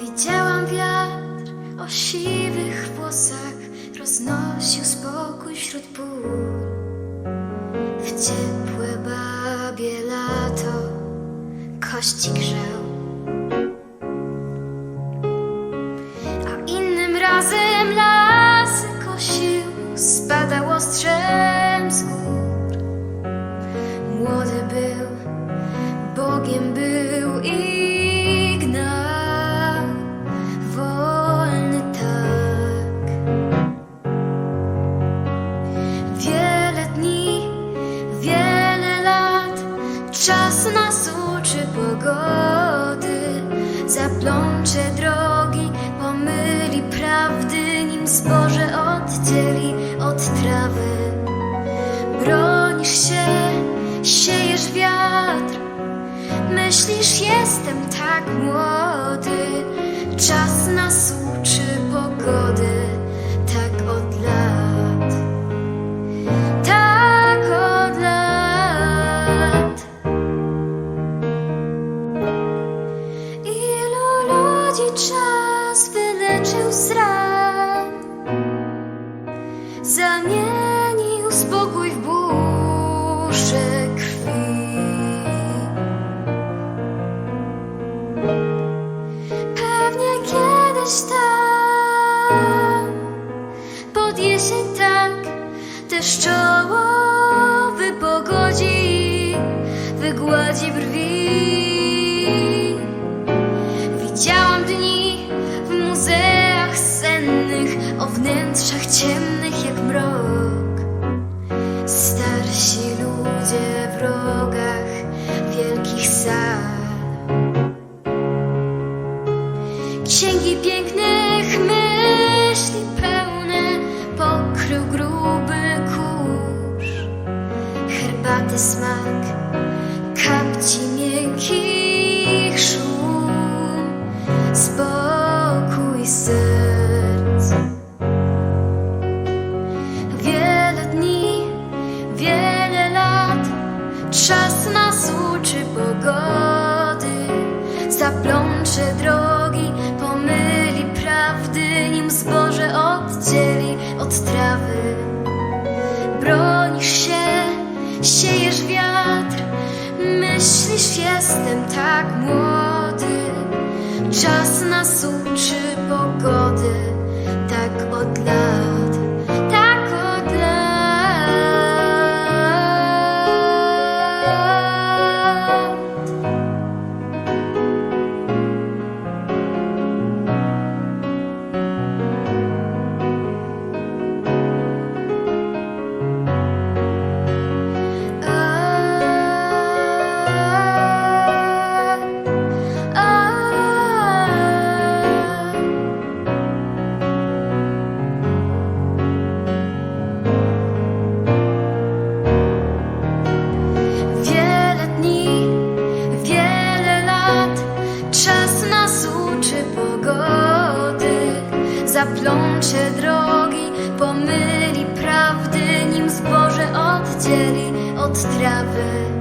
Widziałam wiatr o siwych włosach Roznosił spokój wśród pól. W ciepłe babie lato Kości grzał był i gnał wolny tak. Wiele dni, wiele lat, czas nas uczy pogody, zaplącze drogi, pomyli prawdy, nim zboże oddzieli od trawy. Myślisz jestem tak młody. Czas nas uczy pogody, tak od lat. Tak od lat. Ilu ludzi czas wyleczył z ran, zamienił pod jesień tak, deszczowy pogodzi, wygładzi brwi. Widziałam dni w muzeach sennych, o wnętrzach ciemnych jak mrok. Starsi ludzie w rogach wielkich sal. Księgi pięknych pokrył gruby kurz. Herbaty smak, od trawy. Bronisz się, siejesz wiatr, myślisz jestem tak młody. Czas nas uczy zaplącze drogi, pomyli prawdy, nim zboże oddzieli od trawy.